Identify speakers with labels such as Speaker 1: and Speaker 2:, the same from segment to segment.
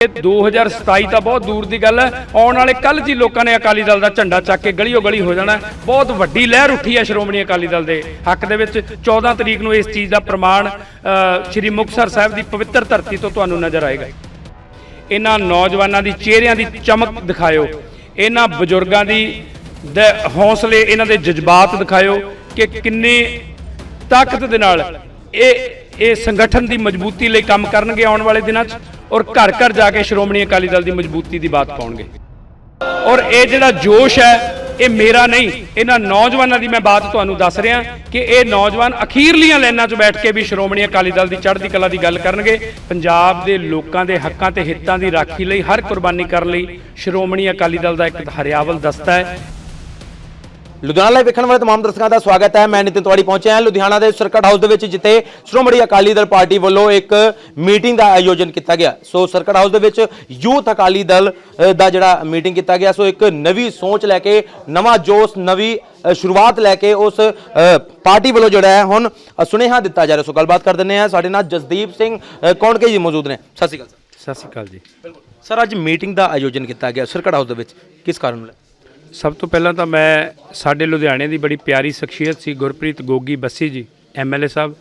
Speaker 1: ਇਹ 2027 ਤਾਂ ਬਹੁਤ ਦੂਰ ਦੀ ਗੱਲ ਹੈ। ਆਉਣ ਵਾਲੇ ਕੱਲ ਜੀ ਲੋਕਾਂ ਨੇ ਅਕਾਲੀ ਦਲ ਦਾ ਝੰਡਾ ਚੱਕ ਕੇ ਗਲੀਓ ਗਲੀ ਹੋ ਜਾਣਾ ਬਹੁਤ ਵੱਡੀ ਲਹਿਰ ਉੱਠੀ ਹੈ ਸ਼੍ਰੋਮਣੀ ਅਕਾਲੀ ਦਲ ਦੇ ਹੱਕ ਦੇ ਵਿੱਚ। 14 ਤਰੀਕ ਨੂੰ ਇਸ ਚੀਜ਼ ਦਾ ਪ੍ਰਮਾਣ ਅ, ਸ਼੍ਰੀ ਮੁਕਤਸਰ ਸਾਹਿਬ ਦੀ ਪਵਿੱਤਰ ਧਰਤੀ ਤੋਂ ਤੁਹਾਨੂੰ ਨਜ਼ਰ ਆਏਗਾ। ਇਹਨਾਂ ਨੌਜਵਾਨਾਂ ਦੀ ਚਿਹਰਿਆਂ ਦੀ ਚਮਕ ਦਿਖਾਇਓ। ਇਹਨਾਂ ਬਜ਼ੁਰਗਾਂ ਦੀ ਦੇ ਹੌਸਲੇ ਇਹਨਾਂ ਦੇ ਜਜ਼ਬਾਤ ਦਿਖਾਇਓ ਕਿ ਕਿੰਨੇ ਤਾਕਤ ਦੇ ਨਾਲ ਇਹ ਇਹ ਸੰਗਠਨ ਦੀ ਮਜ਼ਬੂਤੀ ਲਈ ਕੰਮ ਕਰਨਗੇ ਆਉਣ ਵਾਲੇ ਦਿਨਾਂ 'ਚ। ਔਰ ਘਰ ਘਰ ਜਾ ਕੇ ਸ਼੍ਰੋਮਣੀ ਅਕਾਲੀ ਦਲ ਦੀ ਮਜ਼ਬੂਤੀ ਦੀ ਬਾਤ ਪਾਉਣਗੇ। ਔਰ ਇਹ ਜਿਹੜਾ ਜੋਸ਼ ਹੈ, ਇਹ ਮੇਰਾ ਨਹੀਂ, ਇਹਨਾਂ ਨੌਜਵਾਨਾਂ ਦੀ ਮੈਂ ਬਾਤ ਤੁਹਾਨੂੰ ਦੱਸ ਰਿਹਾ ਕਿ ਇਹ ਨੌਜਵਾਨ ਅਖੀਰਲੀਆਂ ਲਾਈਨਾਂ 'ਚ ਬੈਠ ਕੇ ਵੀ ਸ਼੍ਰੋਮਣੀ ਅਕਾਲੀ ਦਲ ਦੀ ਚੜ੍ਹਦੀ ਕਲਾ ਦੀ ਗੱਲ ਕਰਨਗੇ। ਪੰਜਾਬ ਦੇ ਲੋਕਾਂ ਦੇ ਹੱਕਾਂ ਤੇ ਹਿੱਤਾਂ ਦੀ ਰਾਖੀ ਲਈ, ਹਰ ਕੁਰਬਾਨੀ ਕਰਨ ਲਈ ਸ਼੍ਰੋਮਣੀ ਅਕਾਲੀ ਦਲ ਦਾ ਇੱਕ ਹਰਿਆਵਲ ਦਸਤਾ ਹੈ।
Speaker 2: ਲੁਧਿਆਣਾ ਲਾਈਵ ਵੇਖਣ ਵਾਲੇ ਤਮਾਮ ਦਰਸ਼ਕਾਂ ਦਾ ਸਵਾਗਤ ਹੈ। ਮੈਂ ਨਿਤਿਨ ਤਿਵਾੜੀ ਪਹੁੰਚਿਆ ਹਾਂ। ਲੁਧਿਆਣਾ ਦੇ ਸਰਕਟ ਹਾਊਸ ਦੇ ਵਿੱਚ ਜਿੱਥੇ ਸ਼੍ਰੋਮਣੀ ਅਕਾਲੀ ਦਲ ਪਾਰਟੀ ਵੱਲੋਂ ਇੱਕ ਮੀਟਿੰਗ ਦਾ ਆਯੋਜਨ ਕੀਤਾ ਗਿਆ। ਸੋ ਸਰਕਟ ਹਾਊਸ ਦੇ ਵਿੱਚ ਯੂਥ ਅਕਾਲੀ ਦਲ ਦਾ ਜਿਹੜਾ ਮੀਟਿੰਗ ਕੀਤਾ ਗਿਆ। ਸੋ ਇੱਕ ਨਵੀਂ ਸੋਚ ਲੈ ਕੇ ਨਵਾਂ ਜੋਸ਼ ਨਵੀਂ ਸ਼ੁਰੂਆਤ ਲੈ ਕੇ ਉਸ ਪਾਰਟੀ ਵੱਲੋਂ ਜਿਹੜਾ ਹੈ ਹੁਣ ਸੁਨੇਹਾ ਦਿੱਤਾ ਜਾ ਰਿਹਾ। ਸੋ ਗੱਲਬਾਤ ਕਰ ਦਿੰਦੇ ਹਾਂ। ਸਾਡੇ ਨਾਲ ਜਸਦੀਪ ਸਿੰਘ ਅ, ਕੌਣਕੇ ਜੀ ਮੌਜੂਦ ਨੇ? ਸਤਿ ਸ਼੍ਰੀ ਅਕਾਲ ਸਰ।
Speaker 1: ਸਤਿ ਸ਼੍ਰੀ ਅਕਾਲ ਜੀ।
Speaker 2: ਸਰ ਅੱਜ ਮੀਟਿੰਗ ਦਾ ਆਯੋਜਨ ਕੀਤਾ ਗਿਆ ਸਰਕਟ ਹਾਊਸ ਦੇ ਵਿੱਚ। ਕਿਸ ਕਾਰਨ ਨੂੰ ਲੈ?
Speaker 1: ਸਭ ਤੋਂ ਪਹਿਲਾਂ ਤਾਂ ਮੈਂ ਸਾਡੇ ਲੁਧਿਆਣੇ ਦੀ ਬੜੀ ਪਿਆਰੀ ਸ਼ਖਸੀਅਤ ਸੀ, ਗੁਰਪ੍ਰੀਤ ਗੋਗੀ ਬੱਸੀ ਜੀ ਐਮਐਲਏ ਸਾਹਿਬ।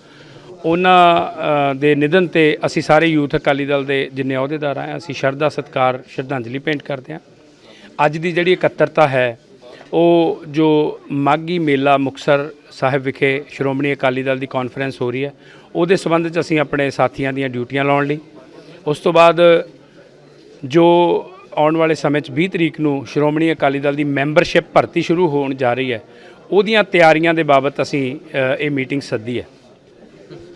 Speaker 1: ਉਹਨਾਂ ਦੇ ਨਿਧਨ ਤੇ ਅਸੀਂ ਸਾਰੇ ਯੂਥ ਅਕਾਲੀ ਦਲ ਦੇ ਜਿੰਨੇ ਅਹੁਦੇਦਾਰ ਆਏ, ਅਸੀਂ ਸ਼ਰਧਾ, ਸਤਕਾਰ, ਸ਼ਰਧਾਂਜਲੀ ਭੇਂਟ ਕਰਦੇ ਹਾਂ। ਅੱਜ ਦੀ ਜਿਹੜੀ ਇਕੱਤਰਤਾ ਹੈ, ਉਹ ਜੋ ਮਾਗੀ ਮੇਲਾ ਮੁਕਸਰ ਸਾਹਿਬ ਵਿਖੇ ਸ਼੍ਰੋਮਣੀ ਅਕਾਲੀ ਦਲ ਦੀ ਕਾਨਫਰੰਸ ਹੋ ਰਹੀ ਹੈ, ਉਹਦੇ ਸੰਬੰਧ 'ਚ ਅਸੀਂ ਆਪਣੇ ਸਾਥੀਆਂ ਦੀਆਂ ਡਿਊਟੀਆਂ ਲਾਉਣ ਲਈ। ਉਸ ਤੋਂ ਬਾਅਦ ਜੋ ਆਉਣ ਵਾਲੇ ਸਮੇਂ 'ਚ 20 ਤਰੀਕ ਨੂੰ ਸ਼੍ਰੋਮਣੀ ਅਕਾਲੀ ਦਲ ਦੀ ਮੈਂਬਰਸ਼ਿਪ ਭਰਤੀ ਸ਼ੁਰੂ ਹੋਣ ਜਾ ਰਹੀ ਹੈ। ਉਹਦੀਆਂ ਤਿਆਰੀਆਂ ਦੇ ਬਾਬਤ ਅਸੀਂ ਇਹ ਮੀਟਿੰਗ ਸੱਦੀ ਹੈ।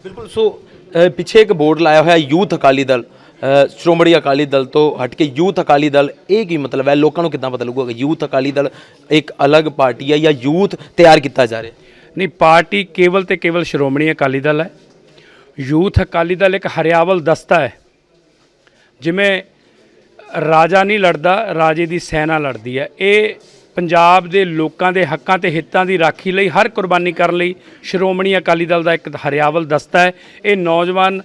Speaker 2: ਬਿਲਕੁਲ ਸੋ ਪਿੱਛੇ ਇੱਕ ਬੋਰਡ ਲਾਇਆ ਹੋਇਆ ਯੂਥ ਅਕਾਲੀ ਦਲ ਸ਼੍ਰੋਮਣੀ ਅਕਾਲੀ ਦਲ ਤੋਂ ਹਟ ਕੇ ਯੂਥ ਅਕਾਲੀ ਦਲ ਇਹ ਕੀ ਮਤਲਬ ਹੈ? ਲੋਕਾਂ ਨੂੰ ਕਿੱਦਾਂ ਪਤਾ ਲੱਗੂਗਾ ਕਿ ਯੂਥ ਅਕਾਲੀ ਦਲ ਇੱਕ ਅਲੱਗ ਪਾਰਟੀ ਹੈ ਜਾਂ ਯੂਥ ਤਿਆਰ ਕੀਤਾ ਜਾ ਰਿਹਾ
Speaker 1: ਨਹੀਂ ਪਾਰਟੀ ਕੇਵਲ ਤੇ ਕੇਵਲ ਸ਼੍ਰੋਮਣੀ ਅਕਾਲੀ ਦਲ ਹੈ। ਯੂਥ ਅਕਾਲੀ ਦਲ ਇੱਕ ਹਰਿਆਵਲ ਦਸਤਾ ਹੈ। ਜਿਵੇਂ ਰਾਜਾ ਨਹੀਂ ਲੜਦਾ, ਰਾਜੇ ਦੀ ਸੈਨਾ ਲੜਦੀ ਹੈ। ਇਹ ਪੰਜਾਬ ਦੇ ਲੋਕਾਂ ਦੇ ਹੱਕਾਂ ਤੇ ਹਿੱਤਾਂ ਦੀ ਰਾਖੀ ਲਈ, ਹਰ ਕੁਰਬਾਨੀ ਕਰਨ ਲਈ ਸ਼੍ਰੋਮਣੀ ਅਕਾਲੀ ਦਲ ਦਾ ਇੱਕ ਹਰਿਆਵਲ ਦਸਤਾ ਹੈ। ਇਹ ਨੌਜਵਾਨ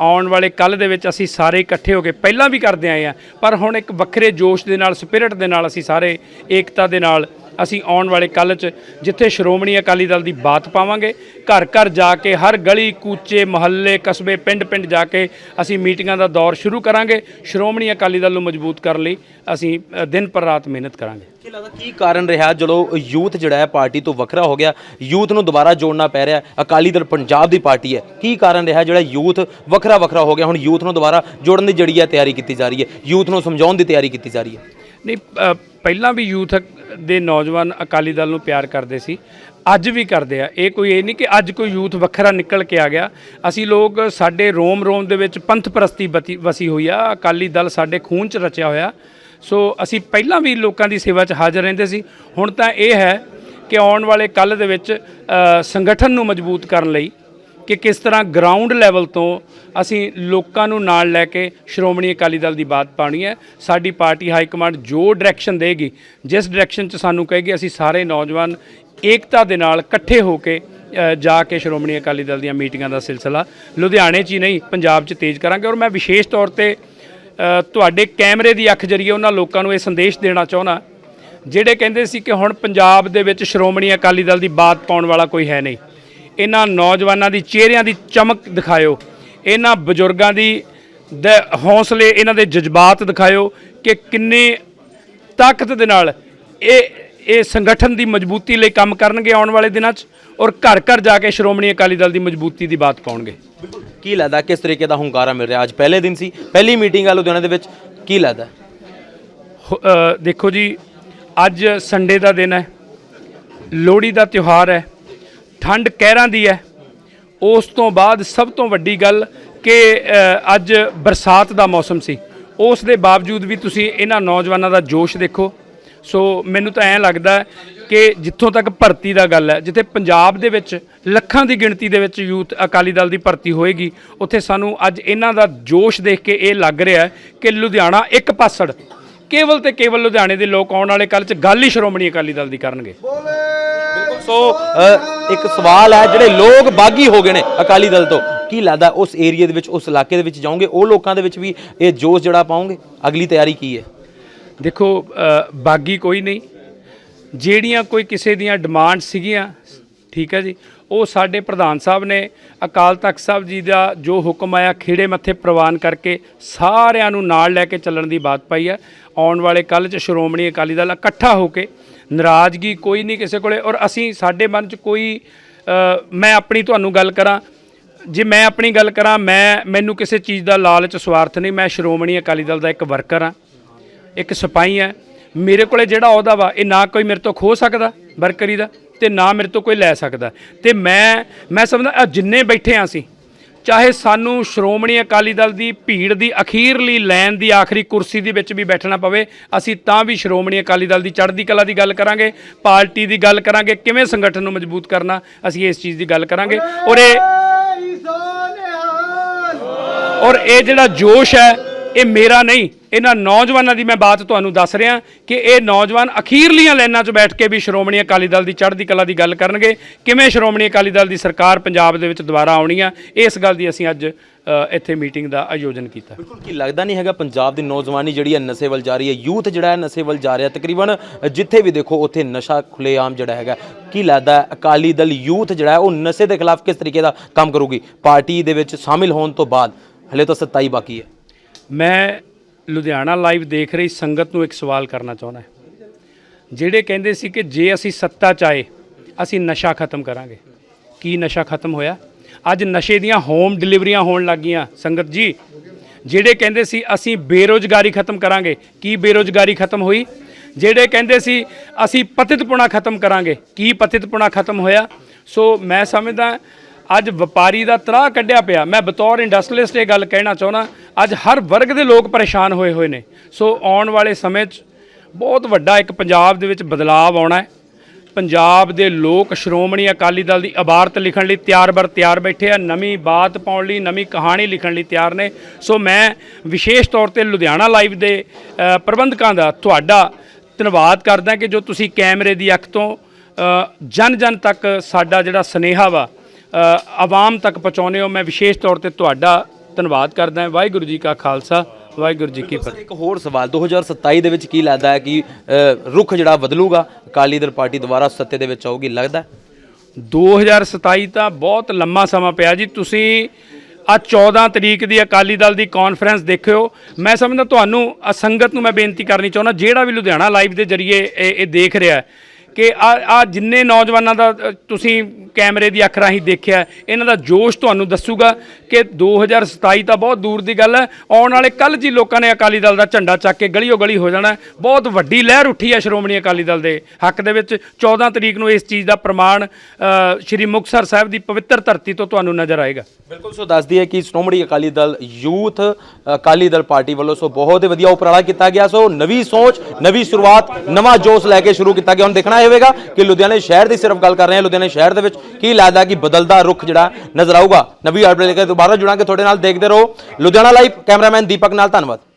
Speaker 1: ਆਉਣ ਵਾਲੇ ਕੱਲ ਦੇ ਵਿੱਚ ਅਸੀਂ ਸਾਰੇ ਇਕੱਠੇ ਹੋ ਕੇ ਪਹਿਲਾਂ ਵੀ ਕਰਦੇ ਆਏ ਆ ਪਰ ਹੁਣ ਇੱਕ ਵੱਖਰੇ ਜੋਸ਼ ਦੇ ਨਾਲ, ਸਪਿਰਿਟ ਦੇ ਨਾਲ ਅਸੀਂ ਸਾਰੇ ਏਕਤਾ ਦੇ ਨਾਲ ਅਸੀਂ ਆਉਣ ਵਾਲੇ ਕੱਲ 'ਚ ਜਿੱਥੇ ਸ਼੍ਰੋਮਣੀ ਅਕਾਲੀ ਦਲ ਦੀ ਬਾਤ ਪਾਵਾਂਗੇ ਘਰ ਘਰ ਜਾ ਕੇ ਹਰ ਗਲੀ ਕੂਚੇ ਮੁਹੱਲੇ ਕਸਬੇ ਪਿੰਡ ਪਿੰਡ ਜਾ ਕੇ ਅਸੀਂ ਮੀਟਿੰਗਾਂ ਦਾ ਦੌਰ ਸ਼ੁਰੂ ਕਰਾਂਗੇ। ਸ਼੍ਰੋਮਣੀ ਅਕਾਲੀ ਦਲ ਨੂੰ ਮਜ਼ਬੂਤ ਕਰਨ ਲਈ ਅਸੀਂ ਦਿਨ ਪਰ ਰਾਤ ਮਿਹਨਤ ਕਰਾਂਗੇ।
Speaker 2: ਕੀ ਲੱਗਦਾ ਕੀ ਕਾਰਨ ਰਿਹਾ ਜਦੋਂ ਯੂਥ ਜਿਹੜਾ ਹੈ ਪਾਰਟੀ ਤੋਂ ਵੱਖਰਾ ਹੋ ਗਿਆ? ਯੂਥ ਨੂੰ ਦੁਬਾਰਾ ਜੋੜਨਾ ਪੈ ਰਿਹਾ ਅਕਾਲੀ ਦਲ ਪੰਜਾਬ ਦੀ ਪਾਰਟੀ ਹੈ। ਕੀ ਕਾਰਨ ਰਿਹਾ ਜਿਹੜਾ ਯੂਥ ਵੱਖਰਾ ਵੱਖਰਾ ਹੋ ਗਿਆ? ਹੁਣ ਯੂਥ ਨੂੰ ਦੁਬਾਰਾ ਜੋੜਨ ਦੀ ਜਿਹੜੀ ਹੈ ਤਿਆਰੀ ਕੀਤੀ ਜਾ ਰਹੀ ਹੈ। ਯੂਥ ਨੂੰ ਸਮਝਾਉਣ ਦੀ ਤਿਆਰੀ ਕੀਤੀ ਜਾ ਰਹੀ ਹੈ।
Speaker 1: ਨਹੀਂ ਪਹਿਲਾਂ ਵੀ ਯੂਥ ਦੇ ਨੌਜਵਾਨ ਅਕਾਲੀ ਦਲ ਨੂੰ ਪਿਆਰ ਕਰਦੇ ਸੀ, ਅੱਜ ਵੀ ਕਰਦੇ ਆ। ਇਹ ਕੋਈ ਇਹ ਨਹੀਂ ਕਿ ਅੱਜ ਕੋਈ ਯੂਥ ਵੱਖਰਾ ਨਿਕਲ ਕੇ ਆ ਗਿਆ। ਅਸੀਂ ਲੋਕ ਸਾਡੇ ਰੋਮ ਰੋਮ ਦੇ ਵਿੱਚ ਪੰਥ ਪ੍ਰਸਤੀ ਬਤੀ- ਵਸੀ ਹੋਈ ਆ। ਅਕਾਲੀ ਦਲ ਸਾਡੇ ਖੂਨ 'ਚ ਰਚਿਆ ਹੋਇਆ। ਸੋ ਅਸੀਂ ਪਹਿਲਾਂ ਵੀ ਲੋਕਾਂ ਦੀ ਸੇਵਾ 'ਚ ਹਾਜ਼ਰ ਰਹਿੰਦੇ ਸੀ। ਹੁਣ ਤਾਂ ਇਹ ਹੈ ਕਿ ਆਉਣ ਵਾਲੇ ਕੱਲ ਦੇ ਵਿੱਚ ਸੰਗਠਨ ਨੂੰ ਮਜ਼ਬੂਤ ਕਰਨ ਲਈ ਕਿ ਕਿਸ ਤਰ੍ਹਾਂ ਗਰਾਊਂਡ ਲੈਵਲ ਤੋਂ ਅਸੀਂ ਲੋਕਾਂ ਨੂੰ ਨਾਲ ਲੈ ਕੇ ਸ਼੍ਰੋਮਣੀ ਅਕਾਲੀ ਦਲ ਦੀ ਬਾਤ ਪਾਣੀ ਹੈ। ਸਾਡੀ ਪਾਰਟੀ ਹਾਈ ਕਮਾਂਡ ਜੋ ਡਾਇਰੈਕਸ਼ਨ ਦੇਗੀ, ਜਿਸ ਡਾਇਰੈਕਸ਼ਨ 'ਚ ਸਾਨੂੰ ਕਹੇਗੀ, ਅਸੀਂ ਸਾਰੇ ਨੌਜਵਾਨ ਏਕਤਾ ਦੇ ਨਾਲ ਇਕੱਠੇ ਹੋ ਕੇ ਜਾ ਕੇ ਸ਼੍ਰੋਮਣੀ ਅਕਾਲੀ ਦਲ ਦੀਆਂ ਮੀਟਿੰਗਾਂ ਦਾ ਸਿਲਸਿਲਾ ਲੁਧਿਆਣੇ 'ਚ ਹੀ ਨਹੀਂ, ਪੰਜਾਬ 'ਚ ਤੇਜ਼ ਕਰਾਂਗੇ। ਔਰ ਮੈਂ ਵਿਸ਼ੇਸ਼ ਤੌਰ ਤੇ ਤੁਹਾਡੇ ਕੈਮਰੇ ਦੀ ਅੱਖ ਜਰੀਏ ਉਹਨਾਂ ਲੋਕਾਂ ਨੂੰ ਇਹ ਸੰਦੇਸ਼ ਦੇਣਾ ਚਾਹੁੰਦਾ, ਜਿਹੜੇ ਕਹਿੰਦੇ ਸੀ ਕਿ ਹੁਣ ਪੰਜਾਬ ਦੇ ਵਿੱਚ ਸ਼੍ਰੋਮਣੀ ਅਕਾਲੀ ਦਲ ਦੀ ਬਾਤ ਪਾਉਣ ਵਾਲਾ ਕੋਈ ਹੈ ਨਹੀਂ। ਇਹਨਾਂ ਨੌਜਵਾਨਾਂ ਦੀ ਚਿਹਰਿਆਂ ਦੀ ਚਮਕ ਦਿਖਾਇਓ। ਇਹਨਾਂ ਬਜ਼ੁਰਗਾਂ ਦੀ ਹੌਸਲੇ ਇਹਨਾਂ ਦੇ ਜਜ਼ਬਾਤ ਦਿਖਾਇਓ ਕਿ ਕਿੰਨੇ ਤਾਕਤ ਦੇ ਨਾਲ ਇਹ ਇਹ ਸੰਗਠਨ ਦੀ ਮਜ਼ਬੂਤੀ ਲਈ ਕੰਮ ਕਰਨਗੇ ਆਉਣ ਵਾਲੇ ਦਿਨਾਂ 'ਚ ਔਰ ਘਰ ਘਰ ਜਾ ਕੇ ਸ਼੍ਰੋਮਣੀ ਅਕਾਲੀ ਦਲ ਦੀ ਮਜ਼ਬੂਤੀ ਦੀ ਬਾਤ ਪਾਉਣਗੇ।
Speaker 2: ਕੀ ਲੱਗਦਾ ਕਿਸ ਤਰੀਕੇ ਦਾ ਹੁੰਗਾਰਾ ਮਿਲ ਰਿਹਾ? ਅੱਜ ਪਹਿਲੇ ਦਿਨ ਸੀ ਪਹਿਲੀ ਮੀਟਿੰਗ ਆ ਲੁਧਿਆਣੇ ਦੇ ਵਿੱਚ। ਕੀ ਲੱਗਦਾ?
Speaker 1: ਦੇਖੋ ਜੀ ਅੱਜ ਸੰਡੇ ਦਾ ਦਿਨ ਹੈ ਲੋਹੜੀ ਦਾ ਤਿਉਹਾਰ ਹੈ। ਠੰਡ ਕਹਿਰਾਂ ਦੀ ਹੈ। ਉਸ ਤੋਂ ਬਾਅਦ ਸਭ ਤੋਂ ਵੱਡੀ ਗੱਲ ਕਿ ਅੱਜ ਬਰਸਾਤ ਦਾ ਮੌਸਮ ਸੀ। ਉਸ ਦੇ ਬਾਵਜੂਦ ਵੀ ਤੁਸੀਂ ਇਹਨਾਂ ਨੌਜਵਾਨਾਂ ਦਾ ਜੋਸ਼ ਦੇਖੋ। ਸੋ ਮੈਨੂੰ ਤਾਂ ਐਂ ਲੱਗਦਾ ਕਿ ਜਿੱਥੋਂ ਤੱਕ ਭਰਤੀ ਦਾ ਗੱਲ ਹੈ, ਜਿੱਥੇ ਪੰਜਾਬ ਦੇ ਵਿੱਚ ਲੱਖਾਂ ਦੀ ਗਿਣਤੀ ਦੇ ਵਿੱਚ ਯੂਥ ਅਕਾਲੀ ਦਲ ਦੀ ਭਰਤੀ ਹੋਏਗੀ, ਉੱਥੇ ਸਾਨੂੰ ਅੱਜ ਇਹਨਾਂ ਦਾ ਜੋਸ਼ ਦੇਖ ਕੇ ਇਹ ਲੱਗ ਰਿਹਾ ਕਿ ਲੁਧਿਆਣਾ ਇੱਕ ਪਾਸੜ, ਕੇਵਲ ਤੇ ਕੇਵਲ ਲੁਧਿਆਣੇ ਦੇ ਲੋਕ ਆਉਣ ਵਾਲੇ ਕੱਲ 'ਚ ਗੱਲ ਹੀ ਸ਼੍ਰੋਮਣੀ ਅਕਾਲੀ ਦਲ ਦੀ ਕਰਨਗੇ।
Speaker 2: ਸੋ ਇੱਕ ਸਵਾਲ ਹੈ, ਜਿਹੜੇ ਲੋਕ ਬਾਗੀ ਹੋ ਗਏ ਨੇ ਅਕਾਲੀ ਦਲ ਤੋਂ। ਕੀ ਲੱਗਦਾ ਉਸ ਏਰੀਆ ਦੇ ਵਿੱਚ, ਉਸ ਇਲਾਕੇ ਦੇ ਵਿੱਚ ਜਾਓਗੇ? ਉਹ ਲੋਕਾਂ ਦੇ ਵਿੱਚ ਵੀ ਇਹ ਜੋਸ਼ ਜਿਹੜਾ ਪਾਉਂਗੇ ਅਗਲੀ ਤਿਆਰੀ ਕੀ ਹੈ?
Speaker 1: ਦੇਖੋ ਬਾਗੀ ਕੋਈ ਨਹੀਂ। ਜਿਹੜੀਆਂ ਕੋਈ ਕਿਸੇ ਦੀਆਂ ਡਿਮਾਂਡ ਸੀਗੀਆਂ, ਠੀਕ ਹੈ ਜੀ, ਉਹ ਸਾਡੇ ਪ੍ਰਧਾਨ ਸਾਹਿਬ ਨੇ, ਅਕਾਲ ਤਖਤ ਸਾਹਿਬ ਜੀ ਦਾ ਜੋ ਹੁਕਮ ਆਇਆ, ਖੇੜੇ ਮੱਥੇ ਪ੍ਰਵਾਨ ਕਰਕੇ ਸਾਰਿਆਂ ਨੂੰ ਨਾਲ ਲੈ ਕੇ ਚੱਲਣ ਦੀ ਬਾਤ ਪਾਈ ਹੈ। ਆਉਣ ਵਾਲੇ ਕੱਲ ਚ ਸ਼੍ਰੋਮਣੀ ਅਕਾਲੀ ਦਲ ਇਕੱਠਾ ਹੋ ਕੇ ਨਾਰਾਜ਼ਗੀ ਕੋਈ ਨਹੀਂ ਕਿਸੇ ਕੋਲੇ ਔਰ ਅਸੀਂ ਸਾਡੇ ਮਨ ਚ ਕੋਈ ਮੈਂ ਆਪਣੀ ਤੁਹਾਨੂੰ ਗੱਲ ਕਰਾਂ, ਜੇ ਮੈਂ ਆਪਣੀ ਗੱਲ ਕਰਾਂ, ਮੈਂ, ਮੈਨੂੰ ਕਿਸੇ ਚੀਜ਼ ਦਾ ਲਾਲਚ, ਸਵਾਰਥ ਨਹੀਂ, ਮੈਂ ਸ਼੍ਰੋਮਣੀ ਅਕਾਲੀ ਦਲ ਦਾ ਇੱਕ ਵਰਕਰ ਹਾਂ, ਇੱਕ ਸਿਪਾਹੀ ਹੈ, ਮੇਰੇ ਕੋਲੇ ਜਿਹੜਾ ਅਹੁਦਾ ਵਾ, ਇਹ ਨਾ ਕੋਈ ਮੇਰੇ ਤੋਂ ਖੋ ਸਕਦਾ ਵਰਕਰੀ ਦਾ ਤੇ ਨਾ ਮੇਰੇ ਤੋਂ ਕੋਈ ਲੈ ਸਕਦਾ ਤੇ ਮੈਂ ਮੈਂ ਸਮਝਦਾ ਜਿੰਨੇ ਬੈਠੇ ਆ ਅਸੀਂ ਚਾਹੇ ਸਾਨੂੰ ਸ਼੍ਰੋਮਣੀ ਅਕਾਲੀ ਦਲ ਦੀ ਭੀੜ ਦੀ ਅਖੀਰਲੀ ਲਾਈਨ ਦੀ ਆਖਰੀ ਕੁਰਸੀ ਦੇ ਵਿੱਚ ਵੀ ਬੈਠਣਾ ਪਵੇ, ਅਸੀਂ ਤਾਂ ਵੀ ਸ਼੍ਰੋਮਣੀ ਅਕਾਲੀ ਦਲ ਦੀ ਚੜ੍ਹਦੀ ਕਲਾ ਦੀ ਗੱਲ ਕਰਾਂਗੇ, ਪਾਰਟੀ ਦੀ ਗੱਲ ਕਰਾਂਗੇ, ਕਿਵੇਂ ਸੰਗਠਨ ਨੂੰ ਮਜ਼ਬੂਤ ਕਰਨਾ, ਅਸੀਂ ਇਸ ਚੀਜ਼ ਦੀ ਗੱਲ ਕਰਾਂਗੇ। ਔਰ ਇਹ ਔਰ ਇਹ ਜਿਹੜਾ ਜੋਸ਼ ਹੈ, ਇਹ ਮੇਰਾ ਨਹੀਂ ਇਹਨਾਂ ਨੌਜਵਾਨਾਂ ਦੀ ਮੈਂ ਬਾਤ ਤੁਹਾਨੂੰ ਦੱਸ ਰਿਹਾ ਕਿ ਇਹ ਨੌਜਵਾਨ ਅਖੀਰਲੀਆਂ ਲਾਈਨਾਂ 'ਚ ਬੈਠ ਕੇ ਵੀ ਸ਼੍ਰੋਮਣੀ ਅਕਾਲੀ ਦਲ ਦੀ ਚੜ੍ਹਦੀ ਕਲਾ ਦੀ ਗੱਲ ਕਰਨਗੇ। ਕਿਵੇਂ ਸ਼੍ਰੋਮਣੀ ਅਕਾਲੀ ਦਲ ਦੀ ਸਰਕਾਰ ਪੰਜਾਬ ਦੇ ਵਿੱਚ ਦੁਬਾਰਾ ਆਉਣੀ ਆ ਇਸ ਗੱਲ ਦੀ ਅਸੀਂ ਅੱਜ ਇੱਥੇ ਮੀਟਿੰਗ ਦਾ ਆਯੋਜਨ ਕੀਤਾ।
Speaker 2: ਬਿਲਕੁਲ ਕੀ ਲੱਗਦਾ ਨਹੀਂ ਹੈਗਾ ਪੰਜਾਬ ਦੀ ਨੌਜਵਾਨੀ ਜਿਹੜੀ ਹੈ ਨਸ਼ੇ ਵੱਲ ਜਾ ਰਹੀ ਹੈ ਯੂਥ ਜਿਹੜਾ ਹੈ ਨਸ਼ੇ ਵੱਲ ਜਾ ਰਿਹਾ ਤਕਰੀਬਨ ਜਿੱਥੇ ਵੀ ਦੇਖੋ ਉੱਥੇ ਨਸ਼ਾ ਖੁੱਲੇਆਮ ਜਿਹੜਾ ਹੈਗਾ। ਕੀ ਲੱਗਦਾ ਹੈ ਅਕਾਲੀ ਦਲ ਯੂਥ ਜਿਹੜਾ ਹੈ ਉਹ ਨਸ਼ੇ ਦੇ ਖਿਲਾਫ ਕਿਸ ਤਰੀਕੇ ਦਾ ਕੰਮ ਕਰੂਗੀ? ਪਾਰਟੀ ਦੇ ਵਿੱਚ ਸ਼ਾਮਿਲ ਹੋਣ ਤੋਂ ਬਾਅਦ ਹਲੇ ਤਾਂ 27 ਬਾਕੀ ਹੈ।
Speaker 1: ਮੈਂ ਲੁਧਿਆਣਾ ਲਾਈਵ ਦੇਖ ਰਹੀ ਸੰਗਤ ਨੂੰ ਇੱਕ ਸਵਾਲ ਕਰਨਾ ਚਾਹੁੰਦਾ ਜਿਹੜੇ ਕਹਿੰਦੇ ਸੀ ਕਿ ਜੇ ਅਸੀਂ ਸੱਤਾ ਚਾਏ ਅਸੀਂ ਨਸ਼ਾ ਖਤਮ ਕਰਾਂਗੇ। ਕੀ ਨਸ਼ਾ ਖਤਮ ਹੋਇਆ? ਅੱਜ ਨਸ਼ੇ ਦੀਆਂ ਹੋਮ ਡਿਲੀਵਰੀਆਂ ਹੋਣ ਲੱਗੀਆਂ ਸੰਗਤ ਜੀ, ਜਿਹੜੇ ਕਹਿੰਦੇ ਸੀ ਅਸੀਂ ਬੇਰੋਜ਼ਗਾਰੀ ਖਤਮ ਕਰਾਂਗੇ, ਕੀ ਬੇਰੋਜ਼ਗਾਰੀ ਖਤਮ ਹੋਈ? ਜਿਹੜੇ ਕਹਿੰਦੇ ਸੀ ਅਸੀਂ ਪਤਿਤਪੁਣਾ ਖਤਮ ਕਰਾਂਗੇ, ਕੀ ਪਤਿਤਪੁਣਾ ਖਤਮ ਹੋਇਆ? ਸੋ ਮੈਂ ਸਮਝਦਾ ਅੱਜ ਵਪਾਰੀ ਦਾ ਤਰਾਹ ਕੱਢਿਆ ਪਿਆ। ਮੈਂ ਬਤੌਰ ਇੰਡਸਟਰੀਅਲਿਸਟ ਇਹ ਗੱਲ ਕਹਿਣਾ ਚਾਹੁੰਦਾ, ਅੱਜ ਹਰ ਵਰਗ ਦੇ ਲੋਕ ਪਰੇਸ਼ਾਨ ਹੋਏ ਹੋਏ ਨੇ। ਸੋ ਆਉਣ ਵਾਲੇ ਸਮੇਂ 'ਚ ਬਹੁਤ ਵੱਡਾ ਇੱਕ ਪੰਜਾਬ ਦੇ ਵਿੱਚ ਬਦਲਾਅ ਆਉਣਾ ਹੈ। ਪੰਜਾਬ ਦੇ ਲੋਕ ਸ਼੍ਰੋਮਣੀ ਅਕਾਲੀ ਦਲ ਦੀ ਇਬਾਰਤ ਲਿਖਣ ਲਈ ਤਿਆਰ ਬਰ ਤਿਆਰ ਬੈਠੇ ਆ, ਨਵੀਂ ਬਾਤ ਪਾਉਣ ਲਈ, ਨਵੀਂ ਕਹਾਣੀ ਲਿਖਣ ਲਈ ਤਿਆਰ ਨੇ। ਸੋ ਮੈਂ ਵਿਸ਼ੇਸ਼ ਤੌਰ ਤੇ ਲੁਧਿਆਣਾ ਲਾਈਵ ਦੇ ਪ੍ਰਬੰਧਕਾਂ ਦਾ ਤੁਹਾਡਾ ਧੰਨਵਾਦ ਕਰਦਾ ਕਿ ਜੋ ਤੁਸੀਂ ਕੈਮਰੇ ਦੀ ਅੱਖ ਤੋਂ ਜਨ ਜਨ ਤੱਕ ਸਾਡਾ ਜਿਹੜਾ ਸਨੇਹਾ ਵਾ ਆਵਾਮ ਤੱਕ ਪਹੁੰਚਾਉਂਦੇ ਹੋ ਮੈਂ ਵਿਸ਼ੇਸ਼ ਤੌਰ ਤੇ ਤੁਹਾਡਾ ਧੰਨਵਾਦ ਕਰਦਾ ਹਾਂ। ਵਾਹਿਗੁਰੂ ਜੀ ਕਾ ਖਾਲਸਾ ਵਾਹਿਗੁਰੂ ਜੀ ਕੀ ਫਤਿਹ।
Speaker 2: ਇੱਕ ਹੋਰ ਸਵਾਲ 2027 ਦੇ ਵਿੱਚ ਕੀ ਲੱਗਦਾ ਹੈ ਕਿ ਰੁਖ ਜਿਹੜਾ ਬਦਲੂਗਾ ਅਕਾਲੀ ਦਲ ਪਾਰਟੀ ਦੁਬਾਰਾ ਸੱਤੇ ਦੇ ਵਿੱਚ ਆਊਗੀ ਲੱਗਦਾ ਹੈ?
Speaker 1: 2027 ਤਾਂ ਬਹੁਤ ਲੰਮਾ ਸਮਾਂ ਪਿਆ ਜੀ। ਤੁਸੀਂ ਆ 14 ਤਰੀਕ ਦੀ ਅਕਾਲੀ ਦਲ ਦੀ ਕਾਨਫਰੰਸ ਦੇਖਿਓ। ਮੈਂ ਸਮਝਦਾ ਤੁਹਾਨੂੰ ਅ, ਸੰਗਤ ਨੂੰ ਮੈਂ ਬੇਨਤੀ ਕਰਨੀ ਚਾਹੁੰਦਾ ਜਿਹੜਾ ਵੀ ਲੁਧਿਆਣਾ ਲਾਈਵ ਦੇ ਜਰੀਏ ਇਹ ਇਹ ਦੇਖ ਰਿਹਾ ਹੈ ਕਿ ਆ ਆ ਜਿੰਨੇ ਨੌਜਵਾਨਾਂ ਦਾ ਤੁਸੀਂ ਕੈਮਰੇ ਦੀ ਅੱਖ ਰਾਹੀਂ ਦੇਖਿਆ, ਇਹਨਾਂ ਦਾ ਜੋਸ਼ ਤੁਹਾਨੂੰ ਦੱਸੂਗਾ ਕਿ 2027 ਤਾਂ ਬਹੁਤ ਦੂਰ ਦੀ ਗੱਲ ਹੈ। ਆਉਣ ਵਾਲੇ ਕੱਲ ਜੀ ਲੋਕਾਂ ਨੇ ਅਕਾਲੀ ਦਲ ਦਾ ਝੰਡਾ ਚੱਕ ਕੇ ਗਲੀਓ ਗਲੀ ਹੋ ਜਾਣਾ ਬਹੁਤ ਵੱਡੀ ਲਹਿਰ ਉੱਠੀ ਹੈ ਸ਼੍ਰੋਮਣੀ ਅਕਾਲੀ ਦਲ ਦੇ ਹੱਕ ਦੇ ਵਿੱਚ। 14 ਤਰੀਕ ਨੂੰ ਇਸ ਚੀਜ਼ ਦਾ ਪ੍ਰਮਾਣ ਸ਼੍ਰੀ ਮੁਕਤਸਰ ਸਾਹਿਬ ਦੀ ਪਵਿੱਤਰ ਧਰਤੀ ਤੋਂ ਤੁਹਾਨੂੰ ਨਜ਼ਰ ਆਏਗਾ।
Speaker 2: ਬਿਲਕੁਲ, ਸੋ ਦੱਸਦੀ ਹੈ ਕਿ ਸ਼੍ਰੋਮਣੀ ਅਕਾਲੀ ਦਲ ਯੂਥ, ਅਕਾਲੀ ਦਲ ਪਾਰਟੀ ਵੱਲੋਂ ਸੋ ਬਹੁਤ ਹੀ ਵਧੀਆ ਉਪਰਾਲਾ ਕੀਤਾ ਗਿਆ। ਸੋ ਨਵੀਂ ਸੋਚ, ਨਵੀਂ ਸ਼ੁਰੂਆਤ, ਨਵਾਂ ਜੋਸ਼ ਲੈ ਕੇ ਸ਼ੁਰੂ ਕੀਤਾ ਗਿਆ। ਹੁਣ ਦੇਖਣਾ ਹੈ ਹੋਵੇਗਾ ਕਿ ਲੁਧਿਆਣੇ ਸ਼ਹਿਰ ਦੀ ਸਿਰਫ ਗੱਲ ਕਰ ਰਹੇ ਹਾਂ। ਲੁਧਿਆਣੇ ਸ਼ਹਿਰ ਦੇ ਵਿੱਚ ਕੀ ਲੱਗਦਾ ਕਿ ਬਦਲਦਾ ਰੁਖ ਜਿਹੜਾ ਨਜ਼ਰ ਆਊਗਾ? ਨਵੀਂ ਅਪਡੇਟ ਲੈ ਕੇ ਦੁਬਾਰਾ ਜੁੜਾਂਗੇ। ਤੁਹਾਡੇ ਨਾਲ ਦੇਖਦੇ ਰਹੋ। ਲੁਧਿਆਣਾ ਲਾਈਵ ਕੈਮਰਾਮੈਨ ਦੀਪਕ ਨਾਲ। ਧੰਨਵਾਦ।